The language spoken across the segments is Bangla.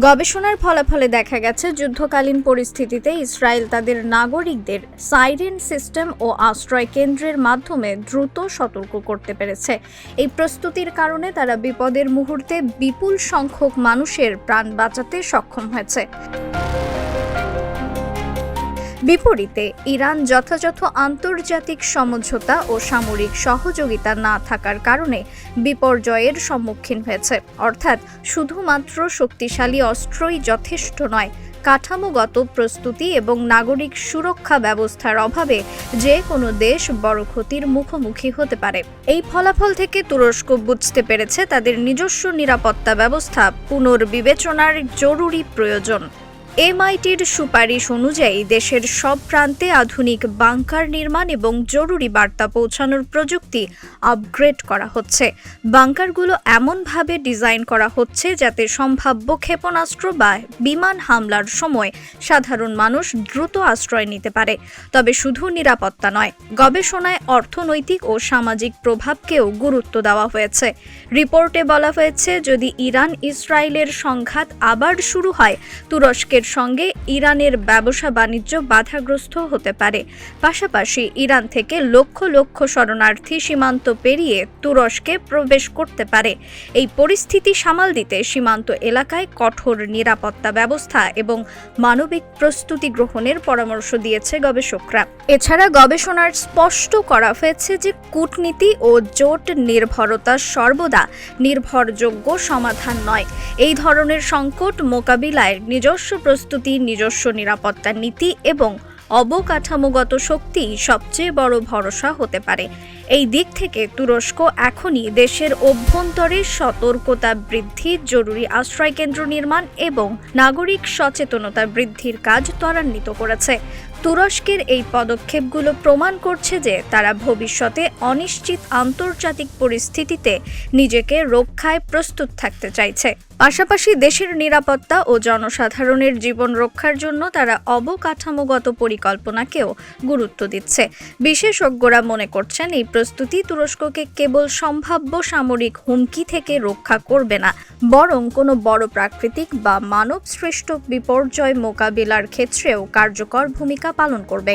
গবেষণার ফলাফলে দেখা গেছে, যুদ্ধকালীন পরিস্থিতিতে ইসরায়েল তাদের নাগরিকদের সাইরেন সিস্টেম ও আশ্রয় কেন্দ্রের মাধ্যমে দ্রুত সতর্ক করতে পেরেছে। এই প্রস্তুতির কারণে তারা বিপদের মুহূর্তে বিপুল সংখ্যক মানুষের প্রাণ বাঁচাতে সক্ষম হয়েছে। বিপরীতে, ইরান যথাযথ আন্তর্জাতিক সমঝোতা ও সামরিক সহযোগিতা না থাকার কারণে বিপর্যয়ের সম্মুখীন হয়েছে। অর্থাৎ, শুধুমাত্র শক্তিশালী অস্ত্রই যথেষ্ট নয়, কাঠামোগত প্রস্তুতি এবং নাগরিক সুরক্ষা ব্যবস্থার অভাবে যে কোনো দেশ বড় ক্ষতির মুখোমুখি হতে পারে। এই ফলাফল থেকে তুরস্ক বুঝতে পেরেছে তাদের নিজস্ব নিরাপত্তা ব্যবস্থা, পুনর্বিবেচনার জরুরি প্রয়োজন। এমআইটির সুপারিশ অনুযায়ী দেশের সব প্রান্তে আধুনিক বাংকার নির্মাণ এবং জরুরি বার্তা পৌঁছানোর প্রযুক্তি আপগ্রেড করা হচ্ছে। বাংকারগুলো এমনভাবে ডিজাইন করা হচ্ছে যাতে সম্ভাব্য ক্ষেপণাস্ত্র বা বিমান হামলার সময় সাধারণ মানুষ দ্রুত আশ্রয় নিতে পারে, তবে শুধু নিরাপত্তা নয়, গবেষণায় অর্থনৈতিক ও সামাজিক প্রভাবকেও গুরুত্ব দেওয়া হয়েছে। রিপোর্টে বলা হয়েছে, যদি ইরান ইসরায়েলের সংঘাত আবার শুরু হয়, তুরস্কের সঙ্গে ইরানের ব্যবসা বাণিজ্য বাধাগ্রস্ত হতে পারে। পাশাপাশি ইরান থেকে লক্ষ লক্ষ শরণার্থী সীমান্ত পেরিয়ে তুরস্কে প্রবেশ করতে পারে। এই পরিস্থিতি সামাল দিতে সীমান্ত এলাকায় কঠোর নিরাপত্তা ব্যবস্থা এবং মানবিক প্রস্তুতি গ্রহণের পরামর্শ দিয়েছে গবেষকরা। এছাড়া গবেষণার স্পষ্ট করা হয়েছে যে কূটনীতি ও জোট নির্ভরতা সর্বদা নির্ভরযোগ্য সমাধান নয়। এই ধরনের সংকট মোকাবিলায় নিজস্ব প্রস্তুতি, নিজস্ব নিরাপত্তা নীতি এবং অবকাঠামোগত শক্তি সবচেয়ে বড় ভরসা হতে পারে। এই দিক থেকে তুরস্ক এখনই দেশের অভ্যন্তরে সতর্কতা বৃদ্ধি, জরুরি আশ্রয় কেন্দ্র নির্মাণ এবং নাগরিক সচেতনতা বৃদ্ধির কাজ ত্বরান্বিত করেছে। তুরস্কের এই পদক্ষেপগুলো প্রমাণ করছে যে তারা ভবিষ্যতে অনিশ্চিত আন্তর্জাতিক পরিস্থিতিতে নিজেকে রক্ষায় প্রস্তুত থাকতে চাইছে। পাশাপাশি দেশের নিরাপত্তা ও জনসাধারণের জীবন রক্ষার জন্য তারা অবকাঠামোগত পরিকল্পনাকেও গুরুত্ব দিচ্ছে। বিশেষজ্ঞরা মনে করছেন, এই প্রস্তুতি তুরস্ককে কেবল সম্ভাব্য সামরিক হুমকি থেকে রক্ষা করবে না, বরং কোনো বড় প্রাকৃতিক বা মানব সৃষ্ট বিপর্যয় মোকাবিলার ক্ষেত্রেও কার্যকর ভূমিকা পালন করবে।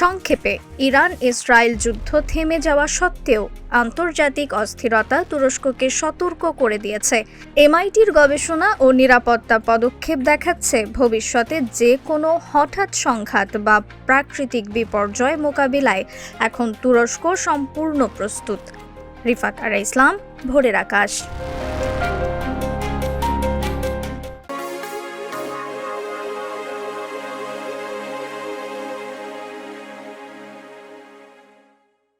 সংক্ষেপে, ইরান ইসরায়েল যুদ্ধ থেমে যাওয়া সত্ত্বেও আন্তর্জাতিক অস্থিরতা তুরস্ককে সতর্ক করে দিয়েছে। এমআইটির গবেষণা ও নিরাপত্তা পদক্ষেপ দেখাচ্ছে ভবিষ্যতে যে কোনো হঠাৎ সংঘাত বা প্রাকৃতিক বিপর্যয় মোকাবিলায় এখন তুরস্ক সম্পূর্ণ প্রস্তুত। রিফাত আরা ইসলাম, ভোরের আকাশ।